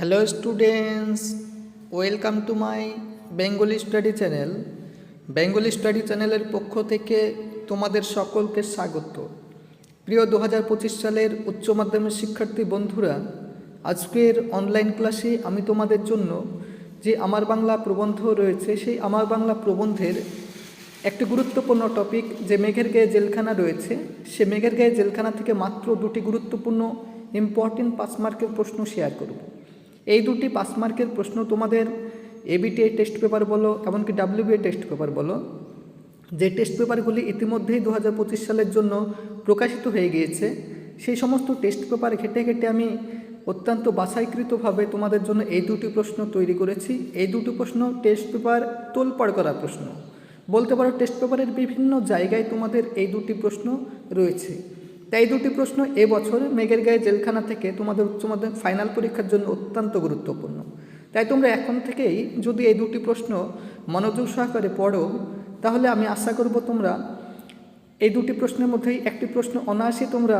Hello students welcome to my Bengali study channel Bengali study চ্যানেলের পক্ষ থেকে তোমাদের সকলকে স্বাগত। প্রিয় দু হাজার পঁচিশ সালের উচ্চ মাধ্যমিক শিক্ষার্থী বন্ধুরা, আজকের অনলাইন ক্লাসে আমি তোমাদের জন্য যে আমার বাংলা প্রবন্ধ রয়েছে, সেই আমার বাংলা প্রবন্ধের একটি গুরুত্বপূর্ণ টপিক যে মেঘের গায়ে জেলখানা রয়েছে, সে মেঘের গায়ে জেলখানা থেকে মাত্র দুটি গুরুত্বপূর্ণ ইম্পর্টেন্ট পাঁচ মার্কের প্রশ্ন শেয়ার করব। এই দুটি পাঁচ মার্কের প্রশ্ন তোমাদের এবিটিআই টেস্ট পেপার বলো, এমনকি ডাব্লিউবিএ টেস্ট পেপার বলো। যে টেস্ট পেপারগুলি ইতিমধ্যেই দু হাজার পঁচিশ সালের জন্য প্রকাশিত হয়ে গিয়েছে, সেই সমস্ত টেস্ট পেপার ঘেটে ঘেটে আমি অত্যন্ত বাছাইকৃতভাবে তোমাদের জন্য এই দুটি প্রশ্ন তৈরি করেছি। এই দুটি প্রশ্ন টেস্ট পেপার তোলপাড় করা প্রশ্ন। বলতে পারো টেস্ট পেপারের বিভিন্ন জায়গায় তোমাদের এই দুটি প্রশ্ন রয়েছে। তাই দুটি প্রশ্ন এবছর মেঘের গায়ে জেলখানা থেকে তোমাদের উচ্চ মাধ্যমিক ফাইনাল পরীক্ষার জন্য অত্যন্ত গুরুত্বপূর্ণ। তাই তোমরা এখন থেকেই যদি এই দুটি প্রশ্ন মনোযোগ সহকারে পড়ো, তাহলে আমি আশা করব তোমরা এই দুটি প্রশ্নের মধ্যেই একটি প্রশ্ন অনায়াসে তোমরা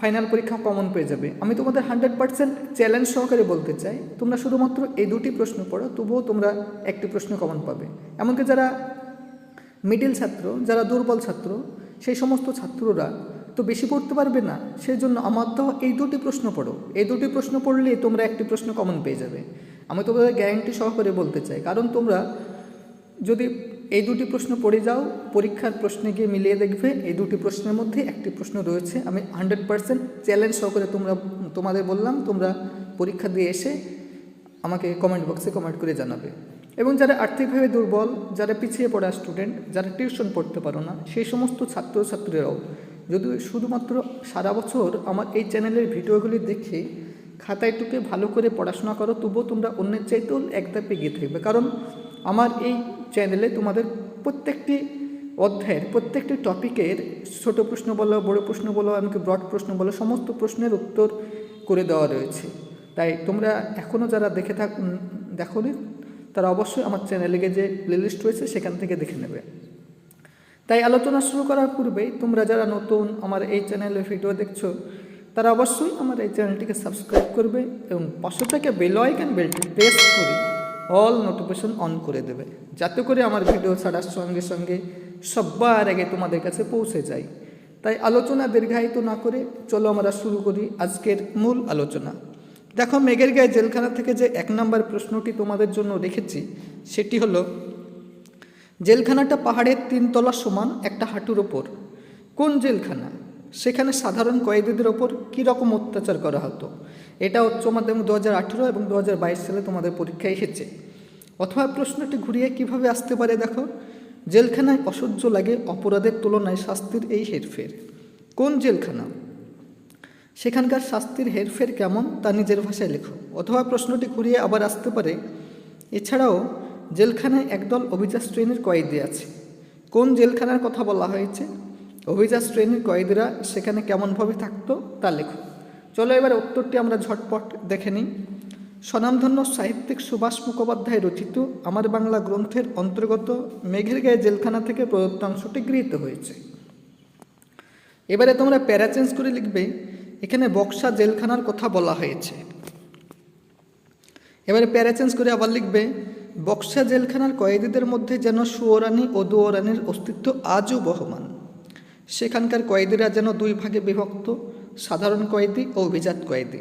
ফাইনাল পরীক্ষা কমন পেয়ে যাবে। আমি তোমাদের হান্ড্রেড পার্সেন্ট চ্যালেঞ্জ সহকারে বলতে চাই, তোমরা শুধুমাত্র এই দুটি প্রশ্ন পড়ো, তবুও তোমরা একটি প্রশ্ন কমন পাবে। এমনকি যারা মিডিল ছাত্র, যারা দুর্বল ছাত্র, সেই সমস্ত ছাত্ররা তো বেশি পড়তে পারবে না। সেই জন্য আমার তো এই দুটি প্রশ্ন পড়ো। এই দুটি প্রশ্ন পড়লেই তোমরা একটি প্রশ্ন কমন পেয়ে যাবে। আমি তোমাদের গ্যারান্টি সহকারে বলতে চাই, কারণ তোমরা যদি এই দুটি প্রশ্ন পড়ে যাও, পরীক্ষার প্রশ্নে গিয়ে মিলিয়ে দেখবে এই দুটি প্রশ্নের মধ্যে একটি প্রশ্ন রয়েছে। আমি হান্ড্রেড পার্সেন্ট চ্যালেঞ্জ সহকারে তোমরা, তোমাদের বললাম, তোমরা পরীক্ষা দিয়ে এসে আমাকে কমেন্ট বক্সে কমেন্ট করে জানাবে। এবং যারা আর্থিকভাবে দুর্বল, যারা পিছিয়ে পড়া স্টুডেন্ট যারা টিউশন পড়তে পারো না, সেই সমস্ত ছাত্রছাত্রীরাও যদি শুধুমাত্র সারা বছর আমার এই চ্যানেলের ভিডিওগুলি দেখে খাতায় টুকে ভালো করে পড়াশোনা করো, তবুও তোমরা অন্যের চাইতেও এক ধাপে এগিয়ে থাকবে। কারণ আমার এই চ্যানেলে তোমাদের প্রত্যেকটি অধ্যায়ের, প্রত্যেকটি টপিকের ছোট প্রশ্ন বলো, বড় প্রশ্ন বলো, এমনকি ব্রড প্রশ্ন বলো, সমস্ত প্রশ্নের উত্তর করে দেওয়া রয়েছে। তাই তোমরা এখনও যারা দেখে থাক দেখো তারা অবশ্যই আমার চ্যানেলে গিয়ে যে প্লেলিস্ট রয়েছে, সেখান থেকে দেখে নেবে। তাই আলোচনা শুরু করার পূর্বেই তোমরা যারা নতুন আমার এই চ্যানেলে ভিডিও দেখছ, তারা অবশ্যই আমার এই চ্যানেলটিকে সাবস্ক্রাইব করবে এবং পাশে থেকে বেল আইকন, বেলটি প্রেস করে অল নোটিফিকেশন অন করে দেবে, যাতে করে আমার ভিডিও ছাড়ার সঙ্গে সঙ্গে সবার আগে তোমাদের কাছে পৌঁছে যায়। তাই আলোচনা দীর্ঘায়িত না করে চলো আমরা শুরু করি আজকের মূল আলোচনা। দেখো, মেঘের গায়ে জেলখানা থেকে যে এক নম্বর প্রশ্নটি তোমাদের জন্য রেখেছি, সেটি হলো জেলখানাটা পাহাড়ের তিনতলা সমান একটা হাঁটুর ওপর। কোন জেলখানা? সেখানে সাধারণ কয়েদিদের ওপর কী রকম অত্যাচার করা হতো? এটা উচ্চ মাধ্যমিক দু হাজার আঠেরো এবং দু হাজার বাইশ সালে তোমাদের পরীক্ষায় এসেছে। অথবা প্রশ্নটি ঘুরিয়ে কীভাবে আসতে পারে দেখো। জেলখানায় অসহ্য লাগে অপরাধের তুলনায় শাস্তির এই হেরফের। কোন জেলখানা? সেখানকার শাস্তির হেরফের কেমন তা নিজের ভাষায় লেখো। অথবা প্রশ্নটি ঘুরিয়ে আবার আসতে পারে। এছাড়াও জেলখানায় একদল অভিজাত শ্রেণির কয়েদি আছে। কোন জেলখানার কথা বলা হয়েছে? অভিজাত শ্রেণির কয়েদিরা সেখানে কেমনভাবে থাকতো তা লেখো। চলো এবার উত্তরটি আমরা ঝটপট দেখে নিই। স্বনামধন্য সাহিত্যিক সুভাষ মুখোপাধ্যায় রচিত আমার বাংলা গ্রন্থের অন্তর্গত মেঘের গায়ে জেলখানা থেকে প্রদত্তাংশটি গৃহীত হয়েছে। এবারে তোমরা প্যারা চেঞ্জ করে লিখবে, এখানে বক্সা জেলখানার কথা বলা হয়েছে। এবারে প্যারা চেঞ্জ করে আবার লিখবে বক্সা জেলখানার কয়েদিদের মধ্যে যেন সুয়োরানি ও দুয়োরানির অস্তিত্ব আজও বহমান। সেখানকার কয়েদিরা যেন দুই ভাগে বিভক্ত, সাধারণ কয়েদি ও অভিজাত কয়েদি।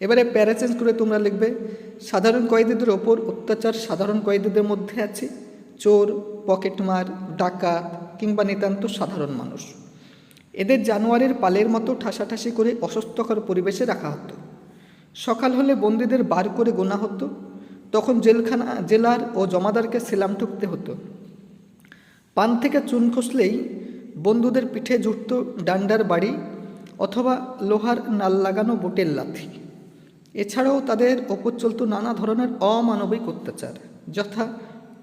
এবারে প্যারা চেঞ্জ করে তোমরা লিখবে, সাধারণ কয়েদিদের ওপর অত্যাচার সাধারণ কয়েদিদের মধ্যে আছে, চোর, পকেটমার, ডাকাত কিংবা নিতান্ত সাধারণ মানুষ। এদের জানুয়ারির পালের মতো ঠাসাঠাসি করে অস্বস্থকর পরিবেশে রাখা হতো। সকাল হলে বন্দীদের বার করে গোনা হতো তখন জেলখানা, জেলার ও জমাদারকে সেলাম ঠুকতে হতো। পান থেকে চুন খসলেই বন্ধুদের পিঠে জুটত ডান্ডার বাড়ি অথবা লোহার নাল লাগানো বোটের লাথি। এছাড়াও তাদের ওপর চলত নানা ধরনের অমানবিক অত্যাচার, যথা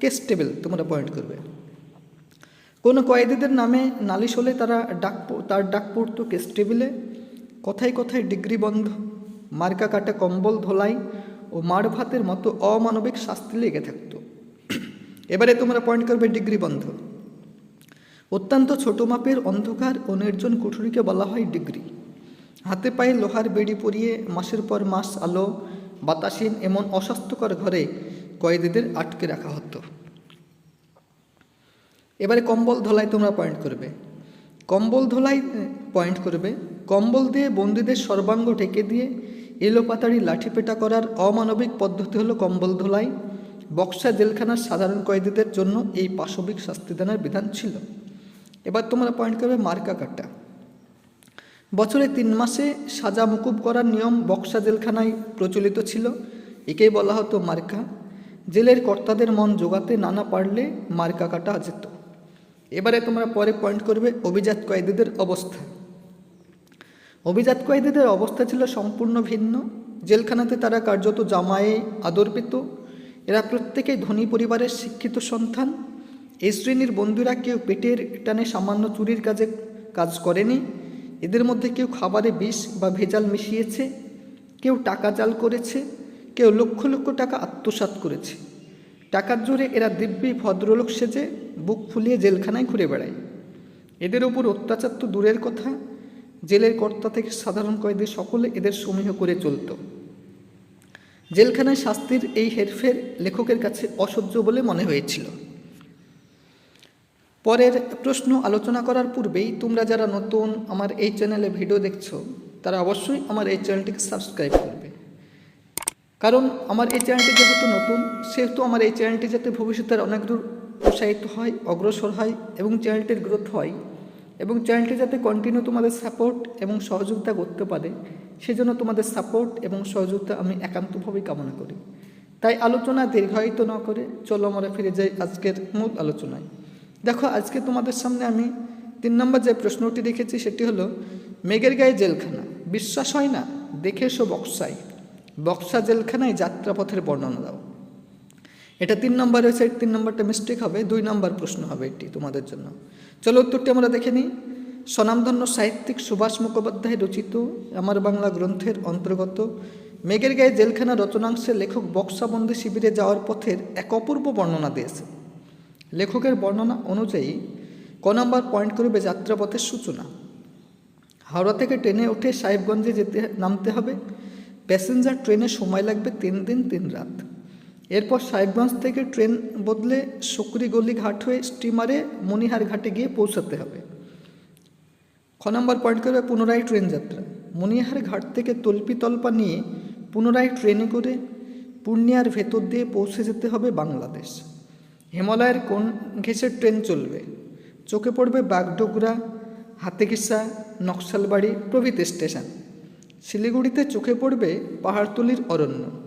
কেস্টেবল তোমরা পয়েন্ট করবে। কোনো কয়েদিদের নামে নালিশ হলে তারা ডাক তার ডাক পড়ত কেস টেবিলে। কথায় কথায় ডিগ্রি বন্ধ, মার্কা কাটা কম্বল ধোলাই ও মার ভাতের মতো অমানবিক শাস্তি লেগে থাকত। এবারে তোমরা পয়েন্ট করবে ডিগ্রি বন্ধ। অত্যন্ত ছোট মাপের অন্ধকার ও নির্জন কুঠুরিকে বলা হয় ডিগ্রি হাতে পায়ে লোহার বেড়ি পরিয়ে মাসের পর মাস আলো বাতাসীন এমন অস্বাস্থ্যকর ঘরে কয়েদিদের আটকে রাখা হতো। এবারে কম্বল ধোলাই তোমরা পয়েন্ট করবে। কম্বল ধোলাই পয়েন্ট করবে। কম্বল দিয়ে বন্দীদের সর্বাঙ্গ ঢেকে দিয়ে এলোপাতাড়ি লাঠিপেটা করার অমানবিক পদ্ধতি হলো কম্বল ধোলাই। বক্সা জেলখানার সাধারণ কয়েদিদের জন্য এই পাশবিক শাস্তিদানের বিধান ছিল। এবার তোমরা পয়েন্ট করবে মার্কা কাটা বছরে তিন মাসে সাজা মুকুব করার নিয়ম বক্সা জেলখানায় প্রচলিত ছিল। একেই বলা হতো মার্কা। জেলের কর্তাদের মন জোগাতে নানা পারলে মার্কা কাটা যেত। এবারে তোমরা পরে পয়েন্ট করবে অভিজাত কয়েদিদের অবস্থা। অভিজাত কয়েদিদের অবস্থা ছিল সম্পূর্ণ ভিন্ন। জেলখানাতে তারা কার্যত জামায়ে আদর পেত এরা প্রত্যেকেই ধনী পরিবারের শিক্ষিত সন্তান। এই শ্রেণির বন্ধুরা কেউ পেটের টানে সামান্য চুরির কাজে কাজ করেনি। এদের মধ্যে কেউ খাবারে বিষ বা ভেজাল মিশিয়েছে। কেউ টাকা জাল করেছে। কেউ লক্ষ লক্ষ টাকা আত্মসাৎ করেছে। টাকার জোরে এরা দিব্যি ভদ্রলোক সেজে বুক ফুলিয়ে জেলখানায় ঘুরে বেড়ায়। এদের ওপর অত্যাচার তো দূরের কথা। জেলের কর্তা থেকে সাধারণ কয়েদি সকলে এদের সমীহ করে চলত। জেলখানায় শাস্তির এই হেরফের লেখকের কাছে অসহ্য বলে মনে হয়েছিল। পরের প্রশ্ন আলোচনা করার পূর্বেই তোমরা যারা নতুন আমার এই চ্যানেলে ভিডিও দেখছ, তারা অবশ্যই আমার এই চ্যানেলটিকে সাবস্ক্রাইব করবে। কারণ আমার এই চ্যানেলটি যেহেতু নতুন, সেহেতু আমার এই চ্যানেলটি যাতে ভবিষ্যতের অনেক দূর উৎসাহিত হয়, অগ্রসর হয় এবং চ্যানেলটির গ্রোথ হয় এবং চ্যানেলটি যাতে কন্টিনিউ তোমাদের সাপোর্ট এবং সহযোগিতা করতে পারে, সেজন্য তোমাদের সাপোর্ট এবং সহযোগিতা আমি একান্তভাবেই কামনা করি। তাই আলোচনা দীর্ঘায়িত না করে চলো আমরা ফিরে যাই আজকের মূল আলোচনায়। দেখো, আজকে তোমাদের সামনে আমি তিন নম্বর যে প্রশ্নটি রেখেছি, সেটি হলো, মেঘের গায়ে জেলখানা, বিশ্বাস হয় না? দেখে এসো বক্সায়। বক্সা জেলখানায় যাত্রাপথের বর্ণনা দাও। এটা তিন নম্বর হয়েছে তিন নম্বরটা মিস্টেক হবে, দুই নম্বর প্রশ্ন হবে এটি তোমাদের জন্য। চলো উত্তরটি আমরা দেখে নিই। স্বনামধন্য সাহিত্যিক সুভাষ মুখোপাধ্যায় রচিত আমার বাংলা গ্রন্থের অন্তর্গত। মেঘের গায়ে জেলখানা রচনাংশে লেখক বক্সাবন্দি শিবিরে যাওয়ার পথের এক অপূর্ব বর্ণনা দিয়েছে। লেখকের বর্ণনা অনুযায়ী, ক নম্বর পয়েন্ট করবে যাত্রাপথের সূচনা। হাওড়া থেকে ট্রেনে উঠে সাহেবগঞ্জে যেতে নামতে হবে। প্যাসেঞ্জার ট্রেনে সময় লাগবে তিন দিন, তিন রাত। এরপর সাহেবগঞ্জ থেকে ট্রেন বদলে শুকরিগলি ঘাট হয়ে স্টিমারে মণিহার ঘাটে গিয়ে পৌঁছাতে হবে। খ নম্বর পয়েন্ট করবে পুনরায় ট্রেন যাত্রা। মণিহার ঘাট থেকে তল্পি তল্পা নিয়ে পুনরায় ট্রেনে করে পূর্ণিয়ার ভেতর দিয়ে পৌঁছে যেতে হবে বাংলাদেশ। হিমালয়ের কোন ঘেঁষে ট্রেন চলবে? চোখে পড়বে বাগডোগরা, হাতেঘিসা, নকশালবাড়ি প্রভৃতি স্টেশন। শিলিগুড়িতে চোখে পড়বে পাহাড়তলির অরণ্য।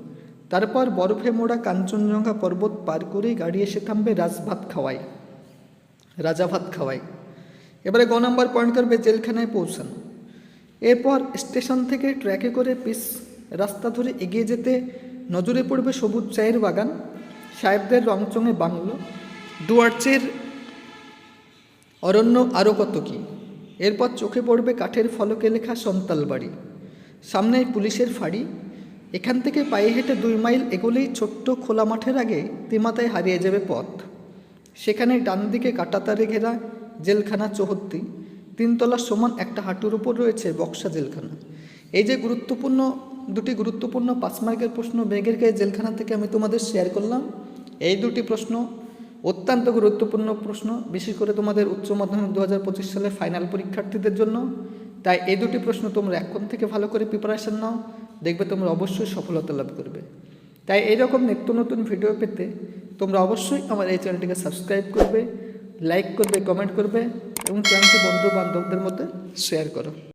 তারপর বরফে মোড়া কাঞ্চনজঙ্ঘা পর্বত পার করেই গাড়ি এসে থামবে রাজভাত খাওয়াই রাজা ভাত খাওয়াই এবারে গ নম্বর পয়েন্ট করবে জেলখানায় পৌঁছানো। এরপর স্টেশন থেকে ট্র্যাকে করে পিস রাস্তা ধরে এগিয়ে যেতে নজরে পড়বে সবুজ চায়ের বাগান, সাহেবদের রংচঙে বাংলো ডুয়ার্চের অরণ্য আরও কত কী। এরপর চোখে পড়বে কাঠের ফলকে লেখা সন্তাল বাড়ি সামনেই পুলিশের ফাঁড়ি এখান থেকে পায়ে হেঁটে দুই মাইল এগোলেই ছোট্ট খোলা মাঠের আগে তিমাতায় হারিয়ে যাবে পথ। সেখানে ডান দিকে কাটাতারে ঘেরা জেলখানা চৌহদ্দি, তিনতলার সমান একটা হাঁটুর উপর রয়েছে বক্সা জেলখানা। এই যে গুরুত্বপূর্ণ, দুটি গুরুত্বপূর্ণ পাঁচ মার্কের প্রশ্ন বেগের গায়ে জেলখানা থেকে আমি তোমাদের শেয়ার করলাম। এই দুটি প্রশ্ন অত্যন্ত গুরুত্বপূর্ণ প্রশ্ন, বিশেষ করে তোমাদের উচ্চ মাধ্যমিক দু হাজার পঁচিশ সালে ফাইনাল পরীক্ষার্থীদের জন্য। তাই এই দুটি প্রশ্ন তোমরা এখন থেকে ভালো করে প্রিপারেশন নাও। দেখবে তোমরা অবশ্যই সফলতা লাভ করবে। তাই এইরকম নিত্য নতুন ভিডিও পেতে তোমরা অবশ্যই আমার এই চ্যানেলটিকে সাবস্ক্রাইব করবে লাইক করবে কমেন্ট করবে এবং চ্যানেলটি বন্ধু বান্ধবদের মধ্যে শেয়ার করো।